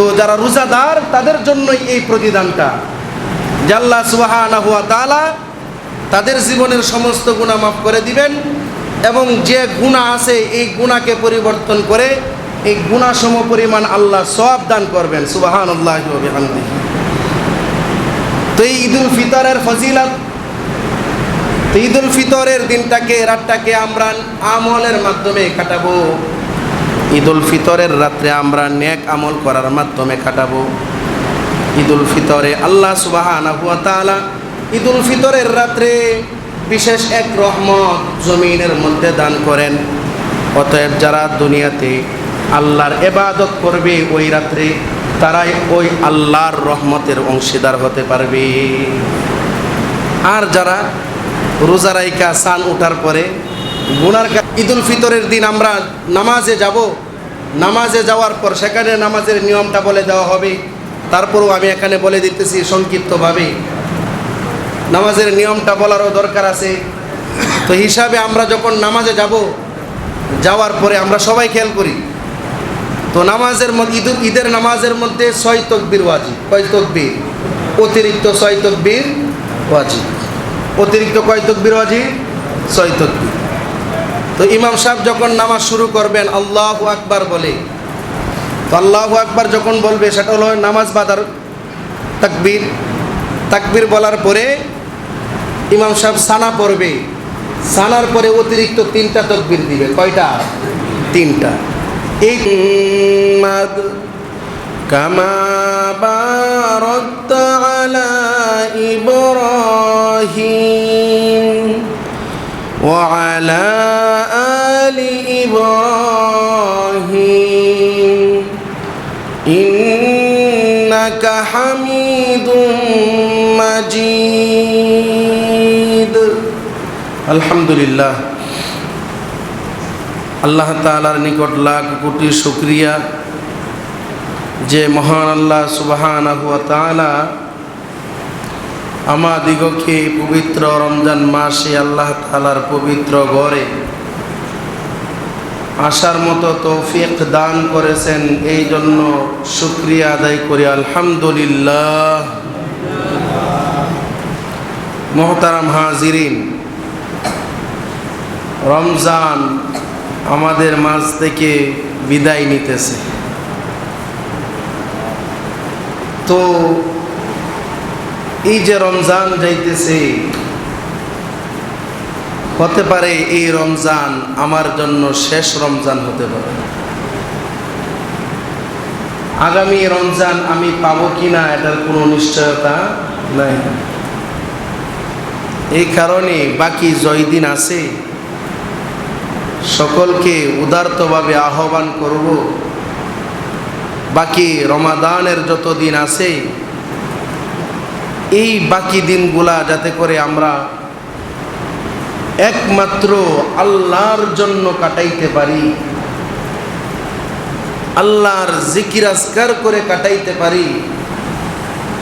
তো যারা রোজাদার, তাদের জন্যই এই প্রতিদানটা। জাল্লা সুবাহানা হুয়া তালা তাদের জীবনের সমস্ত গুণা মাফ করে দিবেন এবং যে গুণা আছে, এই গুণাকে পরিবর্তন করে এই গুণা সম পরিমাণ আল্লাহ সব দান করবেন সুবাহান আল্লাহ তো এই ঈদুল ফিতরের ফজিলত, তো ঈদুল ফিতরের দিনটাকে, রাতটাকে আমরা আমলের মাধ্যমে কাটাবো। ঈদুল ফিতরের রাত্রে আমরা নেক আমল করার মাধ্যমে কাটাবো। ঈদুল ফিতরে আল্লাহ সুবাহানা হুয়া তাআলা ঈদুল ফিতরের রাত্রে বিশেষ এক রহমত জমিনের মধ্যে দান করেন। অতএব যারা দুনিয়াতে আল্লাহর এবাদত করবে, ওই রাত্রে তারাই ওই আল্লাহর রহমতের অংশীদার হতে পারবে। আর যারা রোজা রাইকা সান ওঠার পরে গুনার ঈদুল ফিতরের দিন আমরা নামাজে যাব। নামাজে যাওয়ার পর সেখানে নামাজের নিয়মটা বলে দেওয়া হবে। তারপরও আমি এখানে বলে দিতেছি সংক্ষিপ্তভাবে। নামাজের নিয়মটা বলারও দরকার আছে। তো হিসাবে আমরা যখন নামাজে যাব, যাওয়ার পরে আমরা সবাই খেয়াল করি। তো নামাজের মধ্যে ঈদ ঈদের নামাজের মধ্যে ছয় তকবির ওয়াজিব। কয় তকবির? অতিরিক্ত ছয় তকবির ওয়াজিব। অতিরিক্ত কয় তকবির ওয়াজিব? ছয় তকবির। তো ইমাম সাহেব যখন নামাজ শুরু করবেন আল্লাহ আকবার বলে তো আল্লাহ আকবার যখন বলবে সেটা হলো নামাজ বাদার তাকবীর তাকবীর বলার পরে ইমাম সাহেব সানা পড়বে সানার পরে অতিরিক্ত তিনটা তকবীর দিবে কয়টা তিনটা এই মাদ কামা বারাকতা আলা ইব্রাহিম وعلى آل إبراهيم إنك حميد مجيد الحمد لله আল্লাহ তালার নিকট লাখ কোটি শুক্রিয়া যে মহান আল্লাহ সুবাহান তালা আমাদিগকে পবিত্র রমজান মাসে আল্লাহ তালার পবিত্র গড়ে আসার মতো তৌফিক দান করেছেন, এই জন্য শুক্রিয়া আদায় করি, আলহামদুলিল্লাহ। মোহতারাম হাজিরিন, রমজান আমাদের মাঝ থেকে বিদায় নিতেছে। তো, এই যে রমজান যাইতেছে হতে পারে এই রমজান আমার জন্য শেষ রমজান হতে পারে। আগামী রমজান আমি পাবো কিনা এটার কোনো নিশ্চয়তা নাই। এই কারণে বাকি জয় দিন আছে। সকলকে উদারতভাবে আহ্বান করব। বাকি রমাদানের যত দিন আছে, এই বাকি দিনগুলা যাতে করে আমরা একমাত্র আল্লাহর জন্য কাটাইতে পারি। আল্লাহর জিকির আজকার করে কাটাইতে পারি।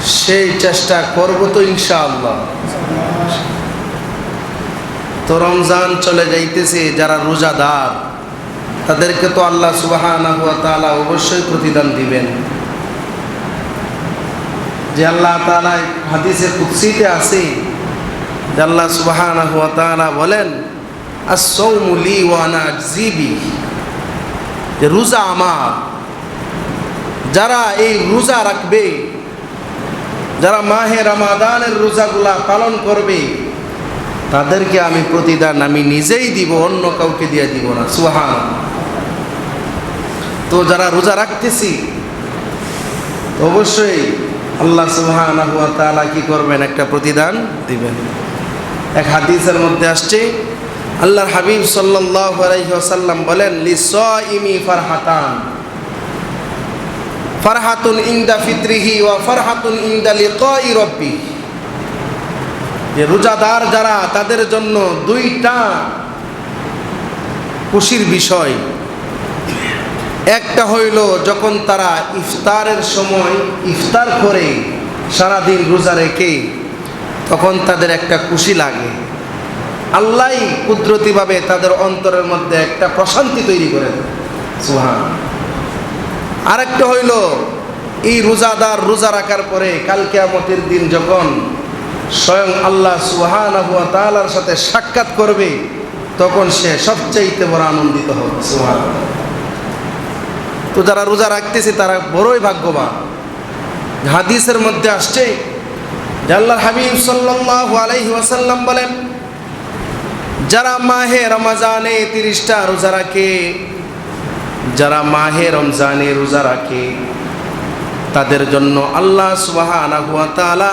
সেই চেষ্টা করব তো ইনশাআল্লাহ। তো রমজান চলে যাইতেছে যারা রোজাদার, তাদেরকে তো আল্লাহ তাআলা অবশ্যই প্রতিদান দিবেন। যে আল্লাহ তাআলা হাদিসে কুৎসিতে আছে আল্লাহ তাআলা বলেন যে রোজা আমার। যারা এই রোজা রাখবে, যারা মাহে রামাদানের রোজাগুলা পালন করবে, তাদেরকে আমি প্রতিদান আমি নিজেই দিব, অন্য কাউকে দিয়ে দিব না সুহান তো যারা রোজা রাখতেছি অবশ্যই আল্লাহ সুহান কি করবেন? একটা প্রতিদান দিবেন। এক হাদিসের মধ্যে আসছে, আল্লাহর হাবিব সাল্লাহ আলাইসাল্লাম বলেন লিস ইমি ফারহাতান। ফারহাতুন ইন্দা ফিত্রিহি ওয়া ফারহাতুন ইন্দা লিকাই রব্বি। যে রোজাদার যারা, তাদের জন্য দুইটা খুশির বিষয়। একটা হইল, যখন তারা ইফতারের সময় ইফতার করে, সারাদিন রোজা রেখে তখন তাদের একটা খুশি লাগে। আল্লাহ কুদরতিভাবে তাদের অন্তরের মধ্যে একটা প্রশান্তি তৈরি করে সুহান আরেকটা হইল, এই রোজাদার রোজা রাখার পরে কাল কেয়ামতের দিন যখন স্বয়ং আল্লাহ সুহান ওয়া তাআলার সাথে সাক্ষাৎ করবে, তখন সে সবচাইতে বড় আনন্দিত হবে। সুহান তো যারা রোজা রাখতেছে তারা বড়ই ভাগ্যবান। হাদিসের মধ্যে আসছে আল্লাহর হাবিব সাল্লাল্লাহু আলাইহি ওয়াসাল্লাম বলেন, যারা মাহে রমজানে তিরিশটা রোজা রাখে, যারা মাহে রমজানে রোজা রাখে, তাদের জন্য আল্লাহ সুবহানাহু ওয়া তাআলা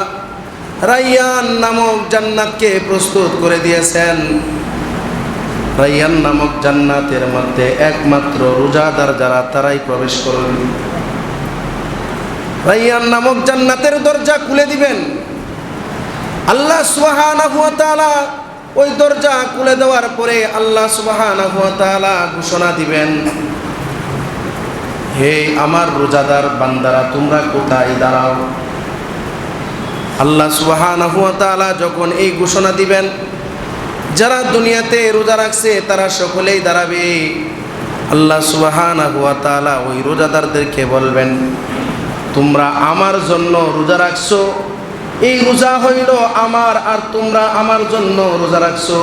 রাইয়ান নামক জান্নাতকে প্রস্তুত করে দিয়েছেন। রাইয়ান নামক জান্নাতের মধ্যে একমাত্র রোজাদার যারা, তারাই প্রবেশ করবে রাইয়ান নামক জান্নাতের দরজা খুলে দিবেন। আল্লাহ তাআলা ওই দরজা খুলে দেওয়ার পরে আল্লাহ তাআলা ঘোষণা দিবেন, হে আমার রোজাদার বান্দারা, তোমরা কোথায় দাঁড়াও? আল্লাহ তাআলা যখন এই ঘোষণা দিবেন, যারা দুনিয়াতে রোজা রাখছে তারা সকলেই দাঁড়াবে। আল্লাহ তাআলা ওই রোজাদারদেরকে বলবেন, তোমরা আমার জন্য রোজা রাখছো এই রোজা হইল আমার আর তোমরা আমার জন্য রোজা রাখছো।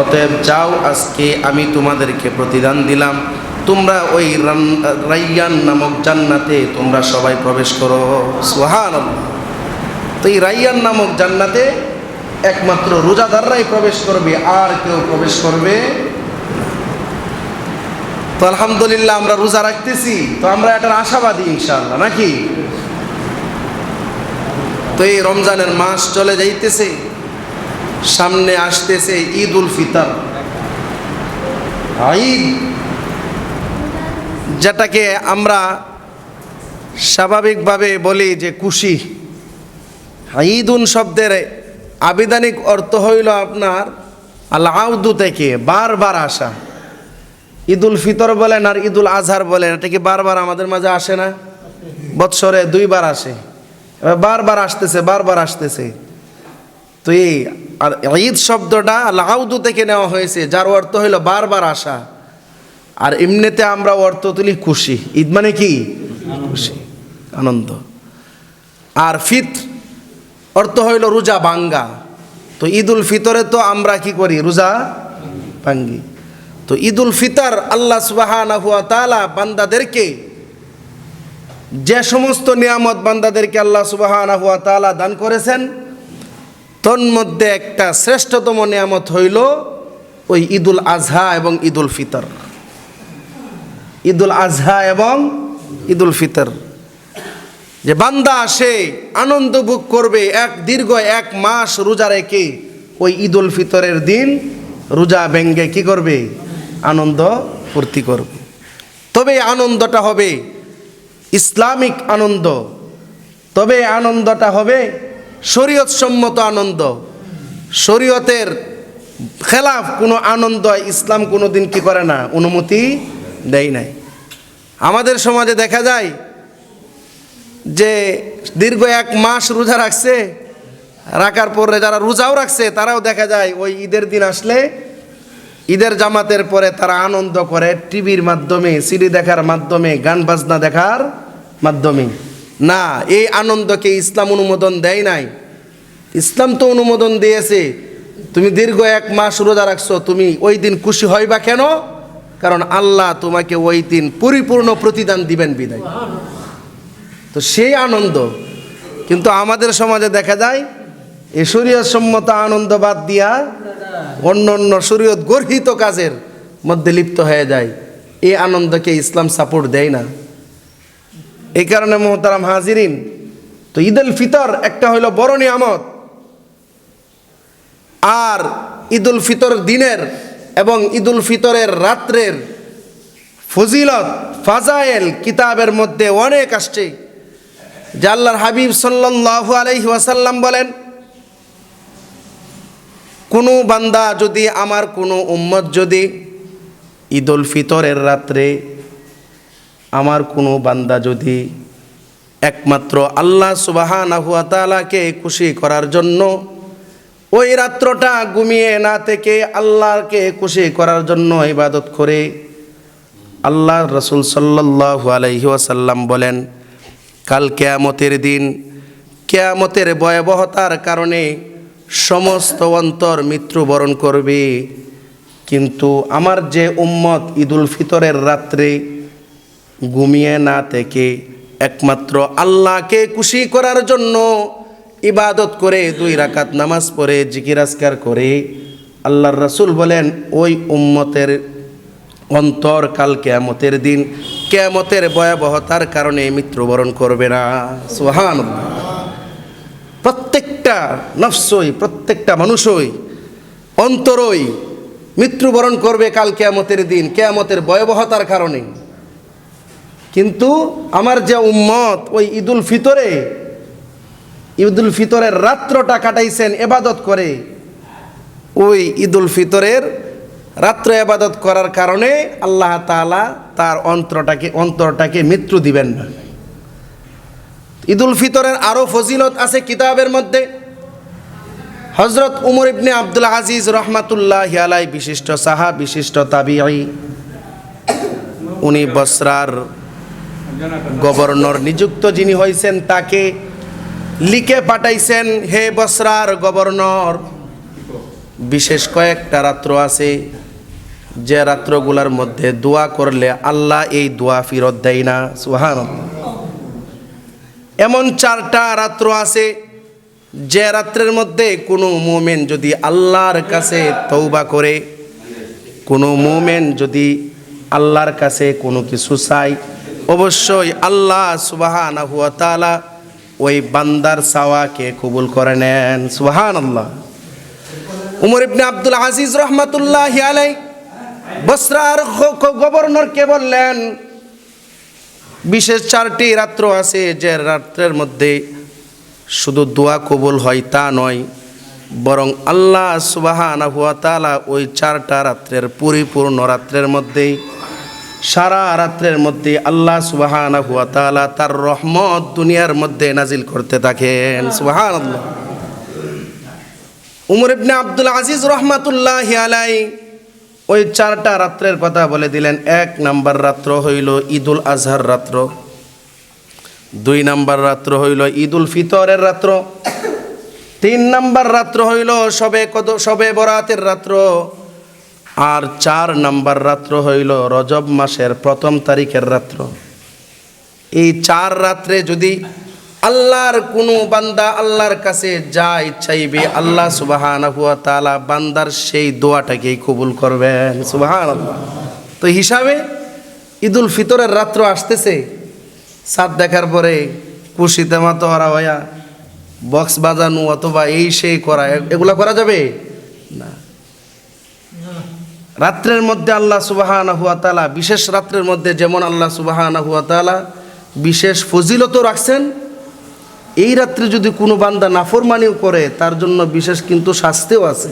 অতএব যাও, আজকে আমি তোমাদেরকে প্রতিদান দিলাম। তোমরা ওই রাইয়ান নামক জান্নাতে তোমরা সবাই প্রবেশ করো। সোহান তো এই রাইয়ান নামক জান্নাতে একমাত্র রোজাদাররাই প্রবেশ করবে, আর কেউ প্রবেশ করবে তো আলহামদুলিল্লাহ আমরা রোজা রাখতেছি। তো আমরা এটার আশাবাদী ইনশাল্লাহ নাকি? তো এই রমজানের মাস চলে যাইতেছে, সামনে আসতেছে ঈদ উল ফিতর। ঈদ, যেটাকে আমরা স্বাভাবিকভাবে বলি যে খুশি। ঈদুন শব্দের আবিধানিক অর্থ হইল আপনার আল্লাউদু থেকে বারবার আসা। ঈদুল ফিতর বলেন আর ঈদুল আজহার বলেন, এটা কি বারবার আমাদের মাঝে আসে না? বৎসরে দুইবার আসে। বারবার আসতেছে বারবার আসতেছে। তো এই আর ঈদ শব্দটা লাউদু থেকে নেওয়া হয়েছে, যার অর্থ হইল বারবার আসা। আর এমনিতে আমরা অর্থ তুলি খুশি। ঈদ মানে কি? খুশি, আনন্দ। আর ফিত অর্থ হইল রোজা বাঙ্গা তো ঈদ উল ফিতরে তো আমরা কি করি? রোজা ভাঙ্গি। তো ঈদুল ফিতর আল্লাহ তালা বান্দাদেরকে যে সমস্ত নিয়ামত বান্দাদেরকে আল্লাহ সুবাহানা হুয়া দান করেছেন তন্মধ্যে একটা শ্রেষ্ঠতম নিয়ামত হইল ওই ঈদুল আজহা এবং ঈদুল ফিতর। ঈদুল আজহা এবং ঈদুল ফিতর। যে বান্দা সে আনন্দ ভোগ করবে, এক দীর্ঘ এক মাস রোজা রেখে ওই ঈদুল ফিতরের দিন রোজা ব্যঙ্গে কি করবে? আনন্দ ফুর্তি করবে। তবে আনন্দটা হবে ইসলামিক আনন্দ। তবে আনন্দটা হবে শরীয়ত সম্মত আনন্দ। শরীয়তের খেলাফ কোনো আনন্দ ইসলাম কোনো দিন কি করে না, অনুমতি দেয় নাই। আমাদের সমাজে দেখা যায় যে দীর্ঘ এক মাস রোজা রাখছে, রাখার পরে যারা রোজাও রাখছে, তারাও দেখা যায় ওই ঈদের দিন আসলে ঈদের জামাতের পরে তারা আনন্দ করে টিভির মাধ্যমে, সিডি দেখার মাধ্যমে, গান বাজনা দেখার মাধ্যমে। না, এই আনন্দকে ইসলাম অনুমোদন দেয় নাই। ইসলাম তো অনুমোদন দিয়েছে। তুমি দীর্ঘ এক মাস রোজা রাখছো, তুমি ওই দিন খুশি হইবা কেন? কারণ আল্লাহ তোমাকে ওই দিন পরিপূর্ণ প্রতিদান দিবেন বিদায়। তো সেই আনন্দ। কিন্তু আমাদের সমাজে দেখা যায় শরীয়ত সম্মত আনন্দ বাদ দিয়া অন্য অন্য শরীয়ত গর্হিত কাজের মধ্যে লিপ্ত হয়ে যায়। এই আনন্দকে ইসলাম সাপোর্ট দেয় না। এই কারণে মোহতারাম হাজিরিন, তো ঈদ উল ফিতর একটা হইল বড় নিয়ামত। আর ঈদ উল ফিতর দিনের এবং ঈদ উল ফিতরের রাত্রের ফজিলত, ফাজায়েল কিতাবের মধ্যে অনেক আসছে। যে আল্লাহর হাবিব সাল্লাল্লাহু আলাইহি ওয়াসাল্লাম বলেন কোনো বান্দা যদি আমার কোনো উম্মত যদি ঈদ উল ফিতরের রাত্রে আমার কোনো বান্দা যদি একমাত্র আল্লাহ সুবাহানাহু ওয়া তাআলাকে খুশি করার জন্য ওই রাত্রটা ঘুমিয়ে না থেকে আল্লাহকে খুশি করার জন্য ইবাদত করে আল্লাহ রসুল সাল্লাল্লাহু আলাইহি ওয়াসাল্লাম বলেন, কাল কেয়ামতের দিন কেয়ামতের ভয়াবহতার কারণে সমস্ত অন্তর মৃত্যুবরণ করবে। কিন্তু আমার যে উম্মত ঈদুল ফিতরের রাত্রে ঘুমিয়ে না থেকে একমাত্র আল্লাহকে খুশি করার জন্য ইবাদত করে দুই রাকাত নামাজ পড়ে জিকিরাজকার করে, আল্লাহর রাসূল বলেন, ওই উম্মতের অন্তর কাল কেয়ামতের দিন, কেয়ামতের ভয়াবহতার কারণে মৃত্যুবরণ করবে না। সুহান প্রত্যেকটা নফসই প্রত্যেকটা মানুষই অন্তরই মৃত্যুবরণ করবে কাল কেয়ামতের দিন, কেয়ামতের ভয়াবহতার কারণে। কিন্তু আমার যে উম্মত, ওই ঈদুল ফিতরে, ঈদুল ফিতরের রাত্রটা কাটাইছেন এবাদত করে, ওই ঈদুল ফিতরের রাত্র এবাদত করার কারণে আল্লাহ তাআলা তার অন্তরটাকে অন্তরটাকে মৃত্যু দিবেন না। ঈদুল ফিতরের আরও ফজিলত আছে কিতাবের মধ্যে। হজরত উমর ইবনে আব্দুল আজিজ রহমাতুল্লাহ আলাই বিশিষ্ট সাহা, বিশিষ্ট তাবিআই উনি বসরার গভর্নর নিযুক্ত যিনি হয়েছেন তাকে লিখে পাঠাইছেন, হে বসরার গভর্নর, বিশেষ কয়েকটা রাত্র আছে, যে রাত্রগুলার মধ্যে দোয়া করলে আল্লাহ এই দোয়া ফিরত দেয় না। সুহান এমন চারটা রাত্র আছে যে রাত্রের মধ্যে কোনো মোমেন যদি আল্লাহর কাছে তৌবা করে, কোনো মোমেন যদি আল্লাহর কাছে কোনো কিছু চাই অবশ্যই আল্লাহ সুবাহান হুয়া ওই বান্দার সাওয়াকে কবুল করে নেন। সুবাহান আল্লাহ উমর ইবনে আব্দুল আজিজ রহমাতুল্লাহ আলাই বসরার গভর্নরকে বললেন বিশেষ চারটি রাত্র আছে যে রাত্রের মধ্যে শুধু দোয়া কবুল হয় তা নয়, বরং আল্লাহ সুবাহানা ওই চারটা রাত্রের পরিপূর্ণ রাত্রের মধ্যেই সারা রাত্রের মধ্যে আল্লাহ সুবাহানা তার রহমত দুনিয়ার মধ্যে নাজিল করতে থাকেন। সুবাহান উমর ইবনে আব্দুল আজিজ রহমাতুল্লাহ আলাই ওই চারটা রাত্রের কথা বলে দিলেন, এক নাম্বার রাত্র হইল ঈদুল আজহার রাত্র, দুই নাম্বার রাত্র হইল ঈদুল ফিতরের রাত্র, তিন নাম্বার রাত্র হইল সবে কদ, সবে বরাতের রাত্র, আর চার নাম্বার রাত্র হইল রজব মাসের প্রথম তারিখের রাত্র। এই চার রাত্রে যদি আল্লাহর কোনো বান্দা আল্লাহর কাছে যা চাইবে আল্লাহ সুবাহান হুয়া তালা বান্দার সেই দোয়াটাকেই কবুল করবেন সুবাহান তো হিসাবে ঈদুল ফিতরের রাত্র আসতেছে, সাত দেখার পরে খুশিতে মাতো হারা হইয়া বক্স বাজানো অথবা এই সেই করা এগুলা করা যাবে? না। রাত্রের মধ্যে আল্লাহ সুবাহানা হুয়া তালা বিশেষ রাত্রের মধ্যে যেমন আল্লাহ সুবাহানা হুয়া তালা বিশেষ ফজিলতও রাখছেন এই রাত্রে যদি কোনো বান্দা নাফরমানিও করে, তার জন্য বিশেষ কিন্তু শাস্তিও আছে।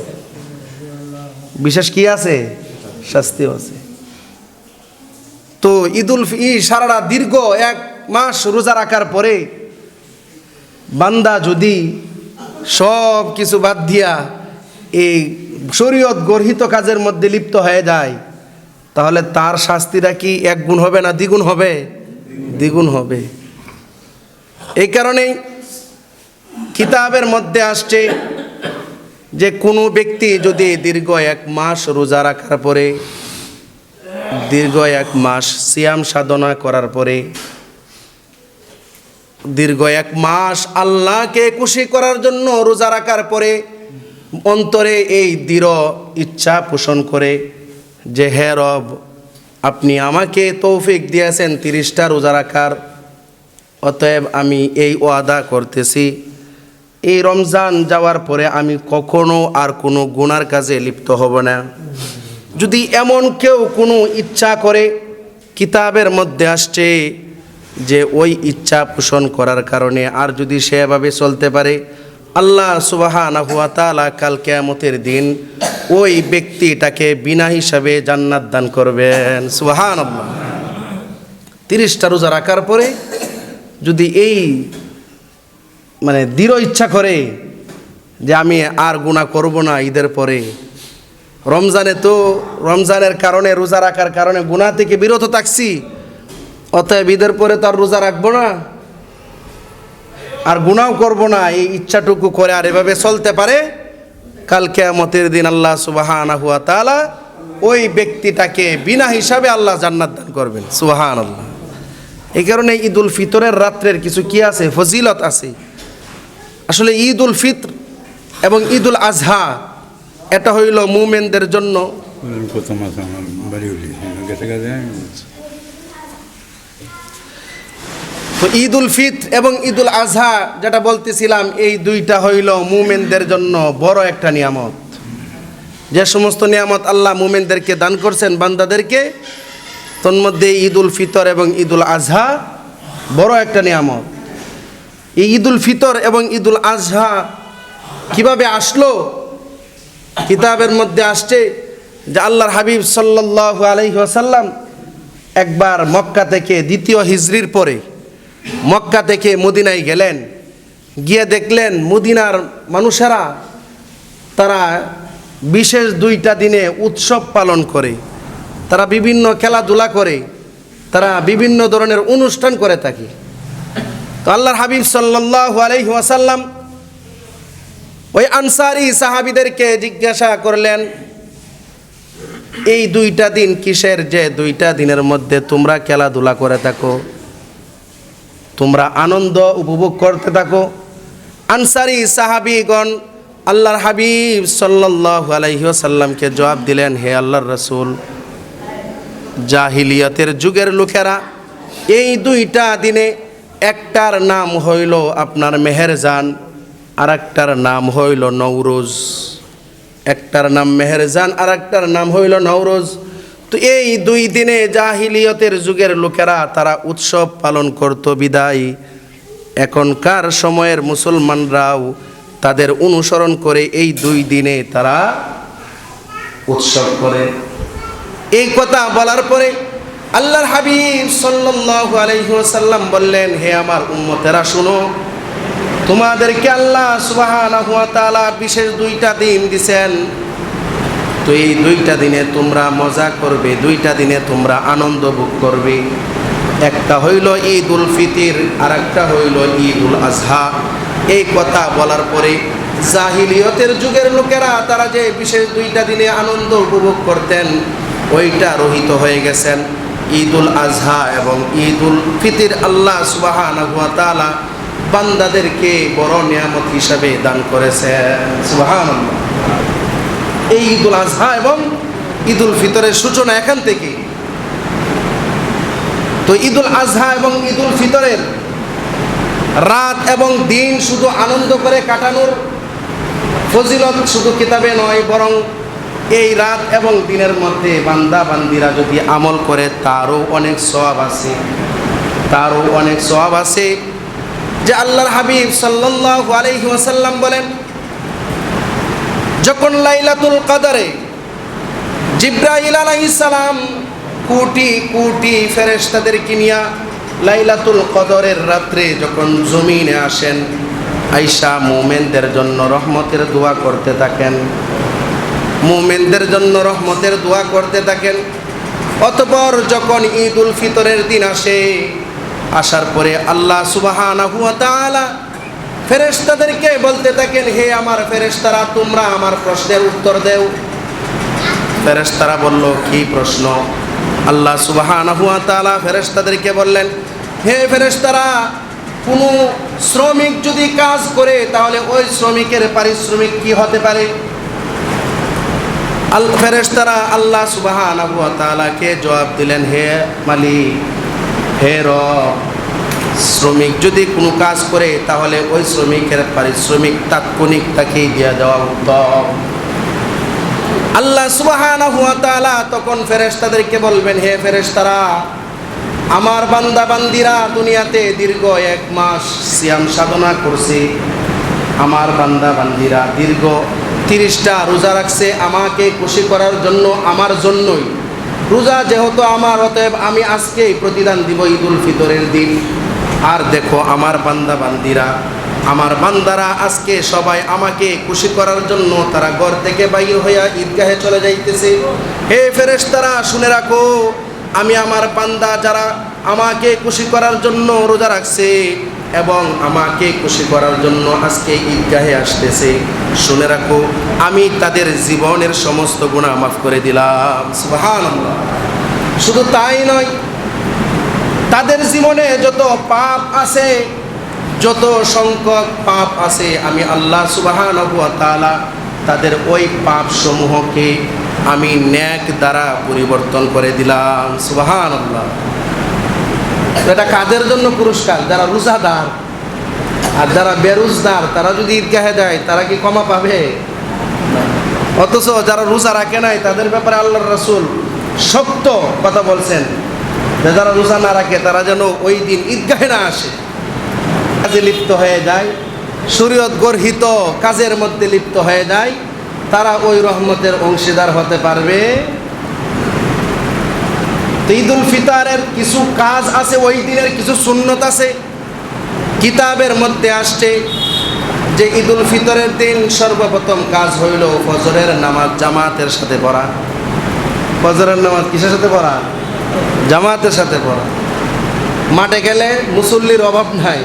বিশেষ কি আছে? শাস্তিও আছে। তো ঈদুল ই সারাটা দীর্ঘ এক মাস রোজা রাখার পরে বান্দা যদি সব কিছু বাদ দিয়া এই শরীয়ত গর্হিত কাজের মধ্যে লিপ্ত হয়ে যায়, তাহলে তার শাস্তিটা কি এক গুণ হবে না দ্বিগুণ হবে? দ্বিগুণ হবে। এই কারণেই কিতাবের মধ্যে আসছে যে কোনো ব্যক্তি যদি দীর্ঘ এক মাস রোজা রাখার পরে, দীর্ঘ এক মাস সিয়াম সাধনা করার পরে, দীর্ঘ এক মাস আল্লাহকে খুশি করার জন্য রোজা রাখার পরে অন্তরে এই দৃঢ় ইচ্ছা পোষণ করে যে, হে রব, আপনি আমাকে তৌফিক দিয়েছেন তিরিশটা রোজা রাখার, অতএব আমি এই ওয়াদা করতেছি। এই রমজান যাওয়ার পরে আমি কখনো আর কোনো গুনার কাজে লিপ্ত হব না। যদি এমন কেউ কোনো ইচ্ছা করে, কিতাবের মধ্যে আসছে যে ওই ইচ্ছা পোষণ করার কারণে, আর যদি সেভাবে চলতে পারে, আল্লাহ তালা কাল কেয়ামতের দিন ওই ব্যক্তিটাকে বিনা হিসাবে জান্নাত দান করবেন। সুবাহান তিরিশটা রোজা রাখার পরে যদি এই মানে দৃঢ় ইচ্ছা করে যে আমি আর গুণা করব না ঈদের পরে। রমজানে তো রমজানের কারণে, রোজা রাখার কারণে গুণা থেকে বিরত থাকছি। অতএব ঈদের পরে তো আর রোজা রাখব না। আর গুনাও করব না, এই ইচ্ছাটুকু করে আর এভাবে চলতে পারে। কাল কেয়ামতের দিন আল্লাহ সুবাহানা হুয়া তালা ওই ব্যক্তিটাকে বিনা হিসাবে আল্লাহ জান্নাত দান করবেন। সুবাহান আল্লাহ এই কারণে ঈদ উল ফিতরের রাত্রের কিছু কি আছে? ফজিলত আছে। আসলে ঈদ উল ফিত্র এবং ঈদ উল আজহা এটা হইল মুমেনদের জন্য। তো ঈদ উল ফিত্র এবং ঈদ উল আজহা যেটা বলতেছিলাম এই দুইটা হইল মুমেনদের জন্য বড় একটা নিয়ামত। যে সমস্ত নিয়ামত আল্লাহ মুমেনদেরকে দান করছেন বান্দাদেরকে তন্মধ্যে ঈদ উল ফিতর এবং ঈদ উল আজহা বড় একটা নিয়ামত। এই ঈদ উল ফিতর এবং ঈদ উল আজহা কীভাবে আসলো? কিতাবের মধ্যে আসছে যে আল্লাহর হাবিব সাল্লাহ আলহি আসাল্লাম একবার মক্কা থেকে দ্বিতীয় হিজরির পরে মক্কা থেকে মদিনায় গেলেন। গিয়ে দেখলেন মদিনার মানুষেরা তারা বিশেষ দুইটা দিনে উৎসব পালন করে। তারা বিভিন্ন খেলাধুলা করে। তারা বিভিন্ন ধরনের অনুষ্ঠান করে থাকে। তো আল্লাহর হাবিব সাল্লাহ আলহি ওয়াসাল্লাম ওই আনসারি সাহাবিদেরকে জিজ্ঞাসা করলেন, এই দুইটা দিন কিসের যে দুইটা দিনের মধ্যে তোমরা খেলাধুলা করে থাকো? তোমরা আনন্দ উপভোগ করতে থাকো? আনসারি সাহাবিগণ আল্লাহর হাবিব সাল্লাহ আলাইসাল্লামকে জবাব দিলেন, হে আল্লাহর রসুল, জাহিলিয়তের যুগের লোকেরা, এই দুইটা দিনে একটার নাম হইল আপনার মেহেরজান আর একটার নাম হইল নৌরোজ একটার নাম মেহেরজান আর একটার নাম হইল নৌরোজ তো এই দুই দিনে জাহিলিয়তের যুগের লোকেরা তারা উৎসব পালন করত বিদায়। এখনকার সময়ের মুসলমানরাও তাদের অনুসরণ করে এই দুই দিনে তারা উৎসব করে। এই কথা বলার পরে আল্লাহর হাবিব সাল্লাল্লাহু আলাইহি ওয়াসাল্লাম বললেন, হে আমার উম্মতেরা, শুনো, তোমাদেরকে আল্লাহ তাআলা বিশেষ দুইটা দিন দিছেন। তো এই দুইটা দিনে তোমরা মজা করবে, দুইটা দিনে তোমরা আনন্দ ভোগ করবে। একটা হইল ঈদ উল ফিতির আর একটা হইল ঈদ উল আজহা। এই কথা বলার পরে জাহিলিয়তের যুগের লোকেরা, তারা যে বিশেষ দুইটা দিনে আনন্দ উপভোগ করতেন, ওইটা রহিত হয়ে গেছেন। ঈদ উল আজহা এবং ঈদ উল ফিতির আল্লাহ সুবাহ বান্দাদেরকে বড় নিয়ামত হিসাবে দান করেছেন। সুবাহ এই ঈদুল আজহা এবং ঈদুল ফিতরের সূচনা এখান থেকে। তো ঈদুল আজহা এবং ঈদুল ফিতরের রাত এবং দিন শুধু আনন্দ করে কাটানোর ফজিলত শুধু কিতাবে নয়, বরং এই রাত এবং দিনের মধ্যে বান্দা বান্দিরা যদি আমল করে, তারও অনেক সওয়াব আছে। তারও অনেক সওয়াব আছে। যে আল্লাহর হাবিব সাল্লাল্লাহু আলাইহি ওয়াসাল্লাম বলেন, যখন লাইলাতুল কাদারে আলাইহিস সালাম কোটি কোটি ফেরেশতাদেরকে নিয়া লাইলাতুল কদরের রাত্রে যখন জমিনে আসেন, আইসা মুমেনদের জন্য রহমতের দোয়া করতে থাকেন। মুমেনদের জন্য রহমতের দোয়া করতে থাকেন। অতপর যখন ঈদ উল ফিতরের দিন আসে, আসার পরে আল্লাহ তাআলা ফেরেশতাদেরকে বলতে থাকেন, হে আমার ফেরেশতারা, তোমরা আমার প্রশ্নের উত্তর দেও। ফেরেশতারা বলল, কি প্রশ্ন? আল্লাহ তাআলা ফেরেশতাদেরকে বললেন, হে ফেরেশতারা, কোনো শ্রমিক যদি কাজ করে, তাহলে ওই শ্রমিকের পারিশ্রমিক কি হতে পারে? আল ফেরেশতারা আল্লাহ সুবহানাহু ওয়া তাআলাকে জবাব দিলেন, হে মালিক, হে রব, শ্রমিক যদি কোনো কাজ করে, তাহলে ওই শ্রমিকের পারিশ্রমিক তাৎক্ষণিক তাকেই দিয়ে দেওয়া উত্তম। আল্লাহ সুবহানাহু ওয়া তাআলা তখন ফেরেশতাদেরকে বলবেন, হে ফেরেশতারা, আমার বান্দা বান্দিরা দুনিয়াতে দীর্ঘ এক মাস সিয়াম সাধনা করছে। আমার বান্দা বান্দিরা দীর্ঘ তিরিশটা রোজা রাখছে আমাকে খুশি করার জন্য, আমার জন্যই। রোজা যেহেতু আমার, অতএব আমি আজকেই প্রতিদান দিব ঈদুল ফিতরের দিন। আর দেখো আমার বান্দা বান্দিরা, আমার বান্দারা আজকে সবাই আমাকে খুশি করার জন্য তারা ঘর থেকে বাইর হইয়া ঈদগাহে চলে যাইতেছে। হে ফেরেশতারা, শুনে রাখো, আমি আমার বান্দা যারা আমাকে খুশি করার জন্য রোজা রাখছে এবং আমাকে খুশি করার জন্য আজকে ঈদগাহে আসতেছে। শুনে রাখো, আমি তাদের জীবনের সমস্ত গুণা মাফ করে দিলাম। শুধু তাই নয়, তাদের জীবনে যত পাপ আছে, যত সংখ্যক পাপ আছে, আমি আল্লাহ তাআলা তাদের ওই পাপ সমূহকে আমি ন্যাক দ্বারা পরিবর্তন করে দিলাম। সুবহানাল্লাহ। তো এটা কাদের জন্য পুরস্কার? যারা রোজাদার আর যারা বেরোজদার তারা যদি ঈদগাহে দেয়, তারা কি ক্ষমা পাবে? অথচ যারা রোজা রাখে নাই, তাদের ব্যাপারে আল্লাহর রসুল শক্ত কথা বলছেন যারা রোজা না রাখে, তারা যেন ওই দিন ঈদগাহে না আসে। কাজে লিপ্ত হয়ে যায়, শরীয়ত গর্হিত কাজের মধ্যে লিপ্ত হয়ে যায়, তারা ওই রহমতের অংশীদার হতে পারবে। তো ঈদুল ফিতারের কিছু কাজ আছে, ওই দিনের কিছু সুন্নত আছে। কিতাবের মধ্যে আসছে যে ঈদুল ফিতরের দিন সর্বপ্রথম কাজ হইল ফজরের নামাজ জামাতের সাথে পড়া। ফজরের নামাজ কিসের সাথে পড়া? জামাতের সাথে পড়া। মাঠে গেলে মুসল্লির অভাব নাই।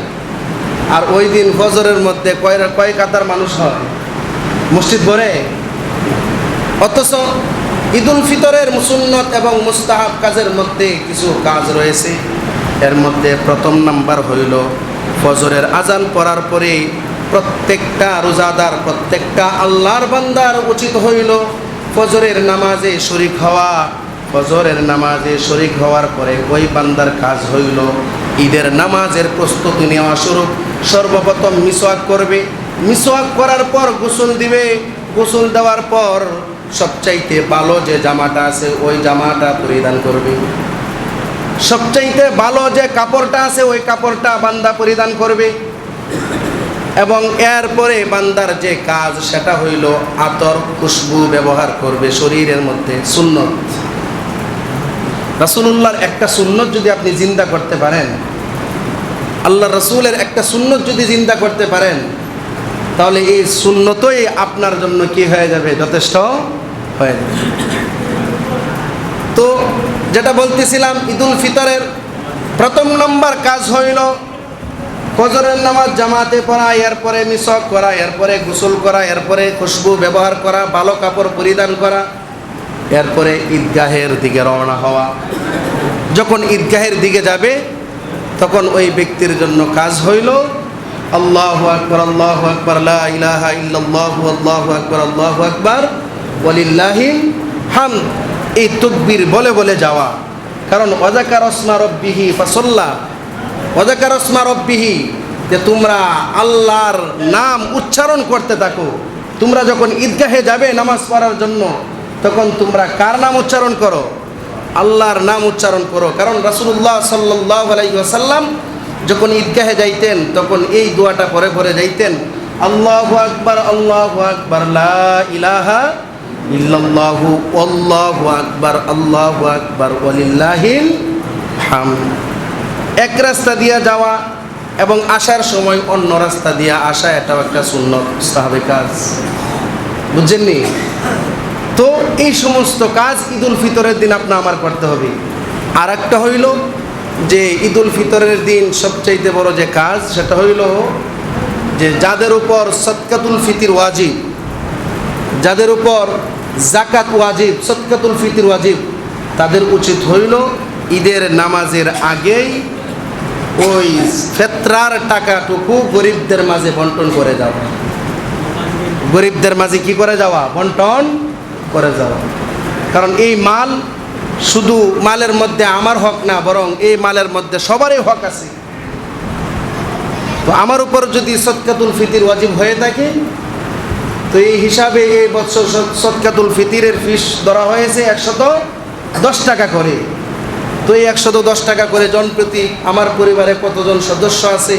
আর ওই দিন ফজরের মধ্যে কয় কয় কাতার মানুষ হয়? মসজিদ ভরে অথচ ঈদুল ফিতরের মুসুন্নত এবং মুস্তাহাব কাজের মধ্যে কিছু কাজ রয়েছে। এর মধ্যে প্রথম নাম্বার হইল, ফজরের আজান পড়ার পরে প্রত্যেকটা রোজাদার, প্রত্যেকটা আল্লাহর বান্দার উচিত হইল ফজরের নামাজে শরিক হওয়া। ফজরের নামাজে শরিক হওয়ার পরে ওই বান্দার কাজ হইল, ঈদের নামাজের প্রস্তুতি নেওয়া স্বরূপ সর্বপ্রথম মিসওয়াক করবে। মিসওয়াক করার পর গোসল দিবে। গোসল দেওয়ার পর সবচাইতে ভালো যে জামাটা আছে, ওই জামাটা পরিধান করবে। সবচাইতে ভালো যে কাপড়টা আছে, ওই কাপড়টা বান্দা পরিধান করবে। এবং এরপরে বান্দার যে কাজ, সেটা হইল আতর, খুশবু ব্যবহার করবে শরীরের মধ্যে, সুন্নত। রাসুলুল্লাহর একটা সুন্নত যদি আপনি জিন্দা করতে পারেন আল্লাহ রসুলের একটা সুন্নত যদি জিন্দা করতে পারেন, তাহলে এই সুন্নতই আপনার জন্য কি হয়ে যাবে? যথেষ্ট? হয়ে। তো যেটা বলতেছিলাম, ঈদুল ফিতরের প্রথম নম্বর কাজ হইল ফজরের নামাজ জামাতে পড়া, এরপরে মিশক করা, এরপরে গোসল করা, এরপরে খুশবু ব্যবহার করা, ভালো কাপড় পরিধান করা, এরপরে ঈদগাহের দিকে রওনা হওয়া। যখন ঈদগাহের দিকে যাবে, তখন ওই ব্যক্তির জন্য কাজ হইল আল্লাহ আকবর আল্লাহ আকবর, লা ইলাহা ইল্লাল্লাহ, আল্লাহ আকবর আল্লাহ আকবর। ওয়ালিল্লাহিল হাম। এই তকবীর বলে বলে যাওয়া। কারণ অজাকার ওসমা রব্বিহি ফাসল্লা। অজাকার ওসমা রব্বিহি, যে তোমরা আল্লাহর নাম উচ্চারণ করতে থাকো। তোমরা যখন ঈদগাহে যাবে নামাজ পড়ার জন্য, তখন তোমরা কার নাম উচ্চারণ করো? আল্লাহর নাম উচ্চারণ করো। কারণ রাসুল্লাহ সাল্লাহ আলাইসাল্লাম যখন ঈদগাহে যাইতেন, তখন এই দোয়াটা পরে পরে যাইতেন, আল্লাহ আকবার আল্লাহ আকবার ইলাহা ইল্লাল্লাহু আল্লাহু আকবার আল্লাহু আকবার, ওয়ালিল্লাহিল হাম এক রাস্তা দিয়া যাওয়া এবং আসার সময় অন্য রাস্তা দিয়া আসা, এটাও একটা সুন্নত, সাহাবে কাজ। বুঝছেননি তো এই সমস্ত কাজ ঈদুল ফিতরের দিন আপনি আমার করতে হবে। আর একটা হইল যে ঈদুল ফিতরের দিন সবচাইতে বড় যে কাজ, সেটা হইল যে যাদের উপর সৎকাতুল ফিতির ওয়াজিব যাদের উপর জাকাত ওয়াজিব সৎকাতুল ফিতির ওয়াজিব, তাদের উচিত হইল ঈদের নামাজের আগেই ওই ফেতরার টাকাটুকু গরিবদের মাঝে বন্টন করে যাওয়া। গরিবদের মাঝে কি করে যাওয়া? বন্টন করে যাওয়া। কারণ এই মাল শুধু মালের মধ্যে আমার হক না, বরং এই মালের মধ্যে সবারই হক আছে। তো আমার উপর যদি সৎকাতুল ফিতির ওয়াজিব হয়ে থাকে তো এই হিসাবে এই সৎ- সৎকাতুল ফিতিরের ফিস ধরা হয়েছে একশত দশ টাকা করে। তো এই একশত দশ টাকা করে জনপ্রতি আমার পরিবারে কতজন সদস্য আছে,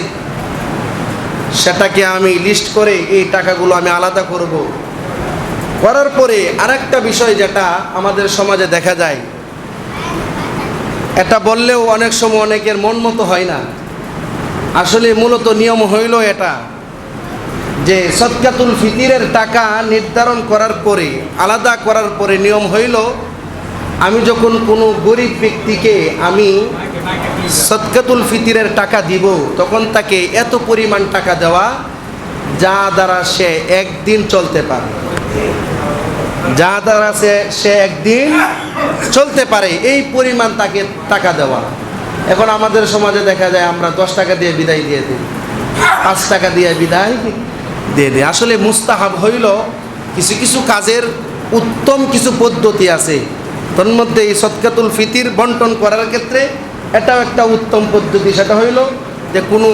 সেটাকে আমি লিস্ট করে এই টাকাগুলো আমি আলাদা করব। করার পরে আরেকটা বিষয় যেটা আমাদের সমাজে দেখা যায়, এটা বললেও অনেক সময় অনেকের মন মতো হয় না। আসলে মূলত নিয়ম হইল এটা যে সৎকাতুল ফিতিরের টাকা নির্ধারণ করার পরে, আলাদা করার পরে নিয়ম হইল, আমি যখন কোনো গরিব ব্যক্তিকে আমি সৎকাতুল ফিতিরের টাকা দিব, তখন তাকে এত পরিমাণ টাকা দেওয়া যা দ্বারা সে একদিন চলতে পারে। যা দ্বারা সে সে একদিন চলতে পারে, এই পরিমাণ তাকে টাকা দেওয়া। এখন আমাদের সমাজে দেখা যায়, আমরা দশ টাকা দিয়ে বিদায় দিয়ে দিই, পাঁচ টাকা দিয়ে বিদায় দিয়ে দিই আসলে মুস্তাহাব হইল কিছু কিছু কাজের উত্তম কিছু পদ্ধতি আছে। তোর মধ্যে এই সৎকাতুল ফিতির বন্টন করার ক্ষেত্রে এটাও একটা উত্তম পদ্ধতি। সেটা হইল যে কোনো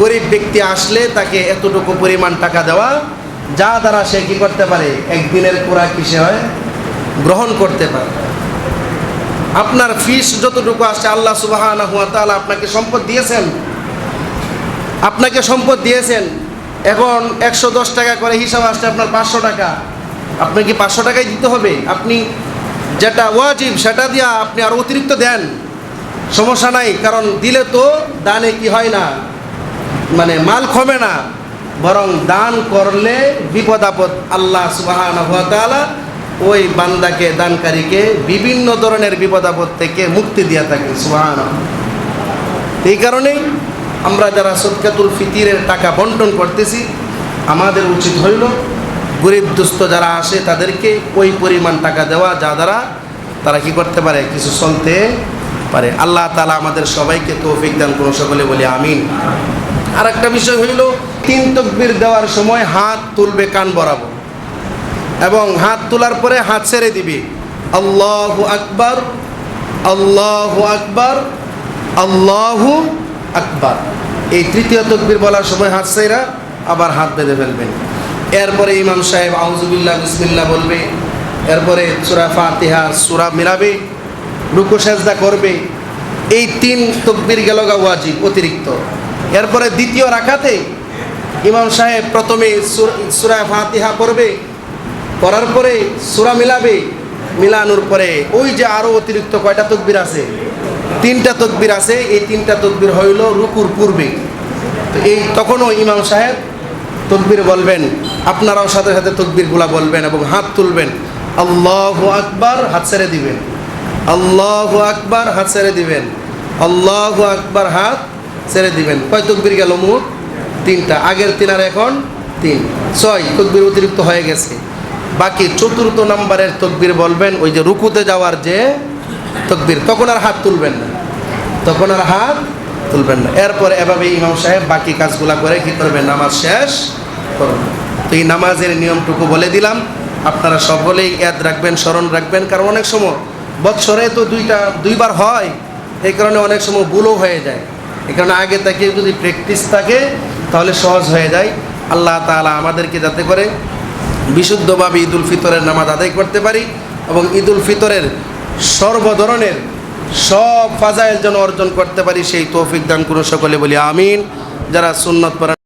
গরিব ব্যক্তি আসলে তাকে এতটুকু পরিমাণ টাকা দেওয়া, যা দ্বারা সে কী করতে পারে? একদিনের পুরা কিসে হয়? গ্রহণ করতে পারে। আপনার ফিস যতটুকু আসছে আল্লাহ সুবাহ আপনাকে সম্পদ দিয়েছেন? আপনাকে সম্পদ দিয়েছেন? এখন একশো দশ টাকা করে হিসাব আসছে আপনার পাঁচশো টাকা। আপনাকে কি পাঁচশো টাকাই দিতে হবে? আপনি যেটা ওয়াজিব, সেটা দিয়া আপনি আরও অতিরিক্ত দেন। সমস্যা নাই, কারণ দিলে তো দানে কি হয় না? মানে মাল কমে না। বরং দান করলে বিপদ আপদ আল্লাহ সুবাহ ওই বান্দাকে, দানকারীকে বিভিন্ন ধরনের বিপদ আপদ থেকে মুক্তি দিয়ে থাকে সুবাহান এই কারণেই আমরা যারা সদকাতুল ফিতিরের টাকা বন্টন করতেছি, আমাদের উচিত হইল গরিব দুস্থ যারা আসে তাদেরকে ওই পরিমাণ টাকা দেওয়া, যা দ্বারা তারা কি করতে পারে? কিছু চলতে পারে। আল্লাহ তালা আমাদের সবাইকে তৌফিক দান করুন সকলে বলি আমিন। আর একটা বিষয় হইল, তিন তকবির দেওয়ার সময় হাত তুলবে কান বরাবর। এবং হাত তোলার পরে হাত ছেড়ে দিবি। আল্লাহু আকবার আল্লাহু আকবার, আল্লাহু আকবার। এই তৃতীয় তকবির বলার সময় হাত ছেড়া আবার হাত বেঁধে ফেলবেন। এরপরে ইমাম সাহেব আউজুবিল্লাহ বিসমিল্লাহ বলবে। এরপরে সুরা ফাতিহা, সুরা মিলাবে। রুকু, সেজদা করবে। এই তিন তকবির গেল ওয়াজিব, অতিরিক্ত। এরপরে দ্বিতীয় রাখাতে ইমাম সাহেব প্রথমে সুর- সুরা ফাতিহা পড়বে। করার পরে সুরা মিলাবে। মিলানোর পরে ওই যে আরও অতিরিক্ত কয়টা তকবির আছে? তিনটা তকবির আছে, এই তিনটা তকবির হইল রুকুর পূর্বে। তো এই তখনও ইমাম সাহেব তকবির বলবেন, আপনারাও সাথে সাথে তকবিরগুলা বলবেন এবং হাত তুলবেন। আল্লাহ আকবার, হাত ছেড়ে দিবেন। আল্লাহ আকবার, হাত ছেড়ে দিবেন। আল্লাহ আকবার, হাত ছেড়ে দিবেন। কয় তকবির গেল মোট তিনটা। আগের তিন আর এখন তিন। ছয় তকবির অতিরিক্ত হয়ে গেছে। বাকি চতুর্থ নম্বরের তকবির বলবেন, ওই যে রুকুতে যাওয়ার যে তকবির, তখন আর হাত তুলবেন না। তখন আর হাত তুলবেন না। এরপরে এভাবে ইমাম সাহেব বাকি কাজগুলা করে কি করবেন? নামাজ শেষ করবেন। তো এই নামাজের নিয়মটুকু বলে দিলাম। আপনারা সকলেই ইয়াদ রাখবেন, স্মরণ রাখবেন। কারণ অনেক সময় বৎসরে তো দুইটা, দুইবার হয়। এই কারণে অনেক সময় ভুলও হয়ে যায়। এই কারণে আগে থেকে যদি প্র্যাকটিস থাকে, তাহলে সহজ হয়ে যায়। আল্লাহ তাআলা আমাদেরকে যাতে করে বিশুদ্ধভাবে ঈদুল ফিতরের নামাজ আদায় করতে পারি এবং ঈদুল ফিতরের সর্ব ধরনের সব ফাজাইল যেন অর্জন করতে পারি, সেই তৌফিক দান করুন সকলে, বলি আমিন। যারা সুন্নত